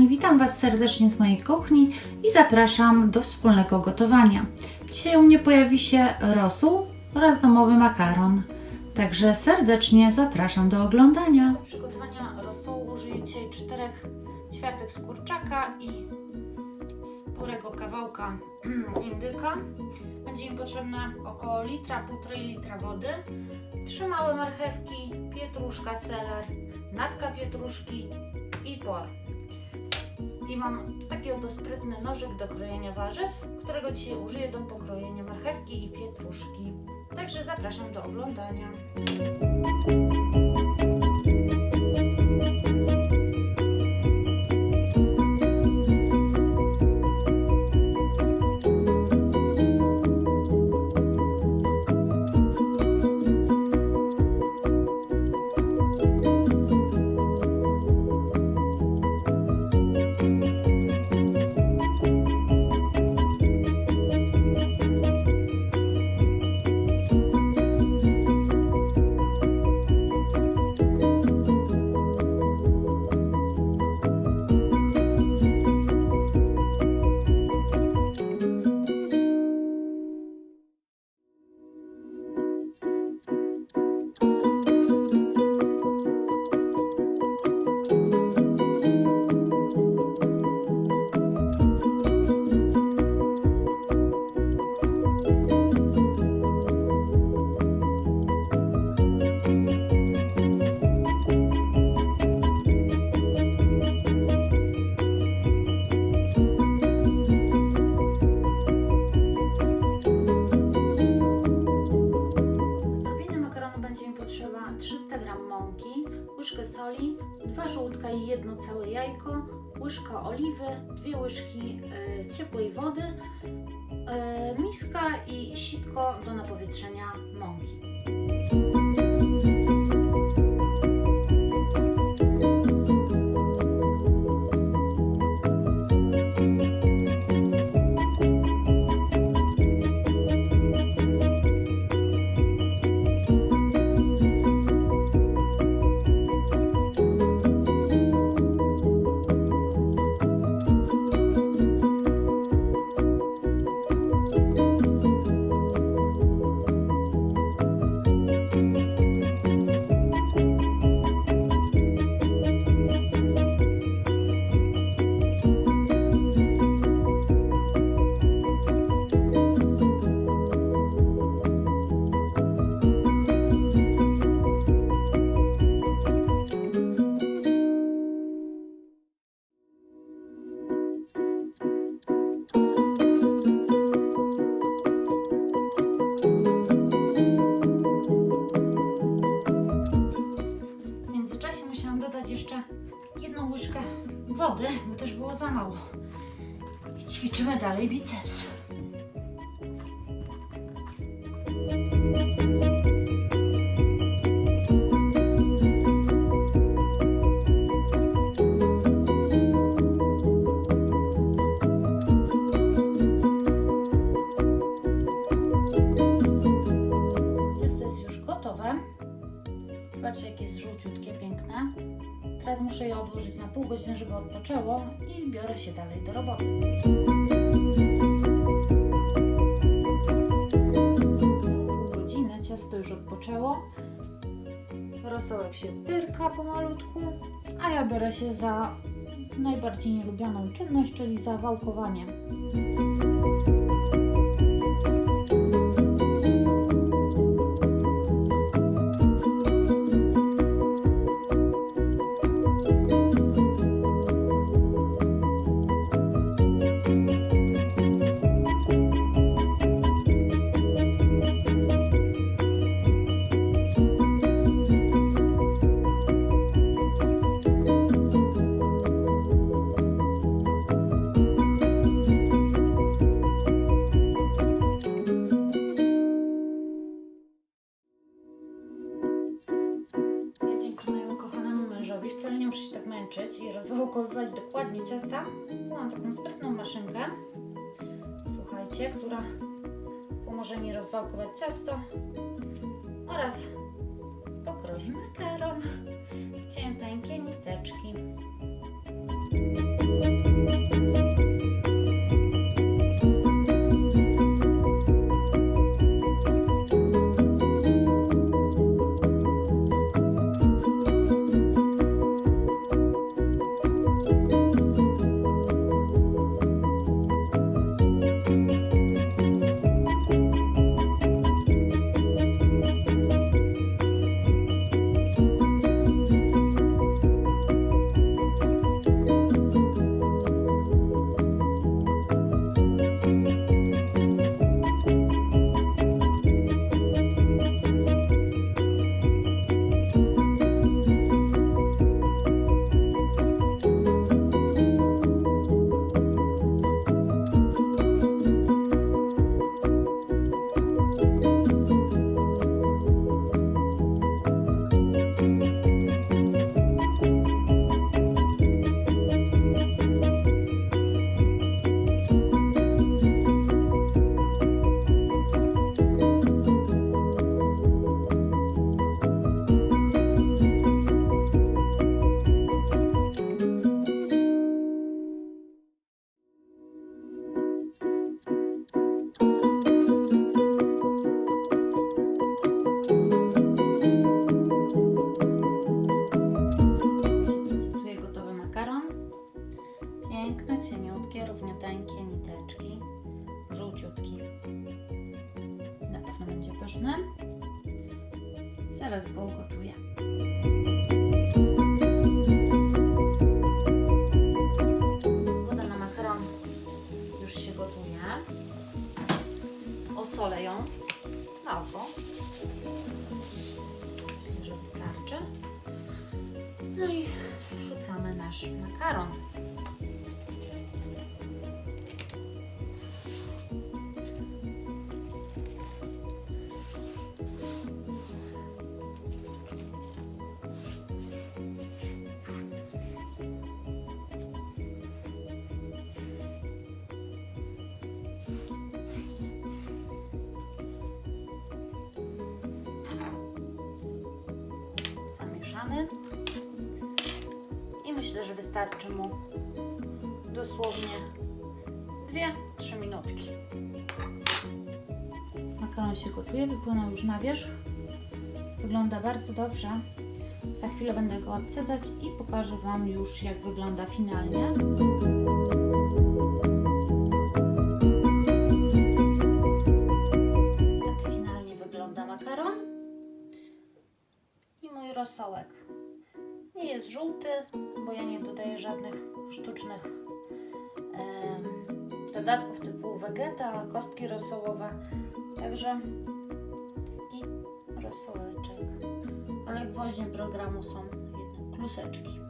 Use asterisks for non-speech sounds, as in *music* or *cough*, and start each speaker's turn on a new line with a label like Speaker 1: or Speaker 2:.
Speaker 1: kochani, witam Was serdecznie z mojej kuchni i zapraszam do wspólnego gotowania. Dzisiaj u mnie pojawi się rosół oraz domowy makaron. Także serdecznie zapraszam do oglądania. Do przygotowania rosołu użyję dzisiaj czterech ćwiartek z kurczaka i sporego kawałka *clears throat* indyka. Będzie im potrzebne około litra, półtorej litra wody, trzy małe marchewki, pietruszka, seler, natka pietruszki i por. I mam taki oto sprytny nożyk do krojenia warzyw, którego dzisiaj użyję do pokrojenia marchewki i pietruszki. Także zapraszam do oglądania. Łyżka oliwy, dwie łyżki e, ciepłej wody, e, miska i sitko do napowietrzenia mąki. Mało. I ćwiczymy dalej biceps. Teraz muszę je odłożyć na pół godziny, żeby odpoczęło i biorę się dalej do roboty. Pół godziny, ciasto już odpoczęło. Rosołek się pyrka pomalutku, a ja biorę się za najbardziej nielubianą czynność, czyli za wałkowanie. Rozwałkowywać dokładnie ciasta. Mam taką sprytną maszynkę, słuchajcie, która pomoże mi rozwałkować ciasto oraz pokroi makaron w cienteńkie niteczki. Pyszny. Zaraz go ugotuję. Woda na makaron już się gotuje. Osolę ją na oko. Myślę, że wystarczy. No i wrzucamy nasz makaron. I myślę, że wystarczy mu dosłownie 2-3 minutki. Makaron się gotuje, wypłynął już na wierzch. Wygląda bardzo dobrze. Za chwilę będę go odcedzać i pokażę Wam już jak wygląda finalnie. Rosołek. Nie jest żółty, bo ja nie dodaję żadnych sztucznych dodatków typu wegeta, kostki rosołowe. Także i rosołeczek. Ale gwoździem programu są jednak kluseczki.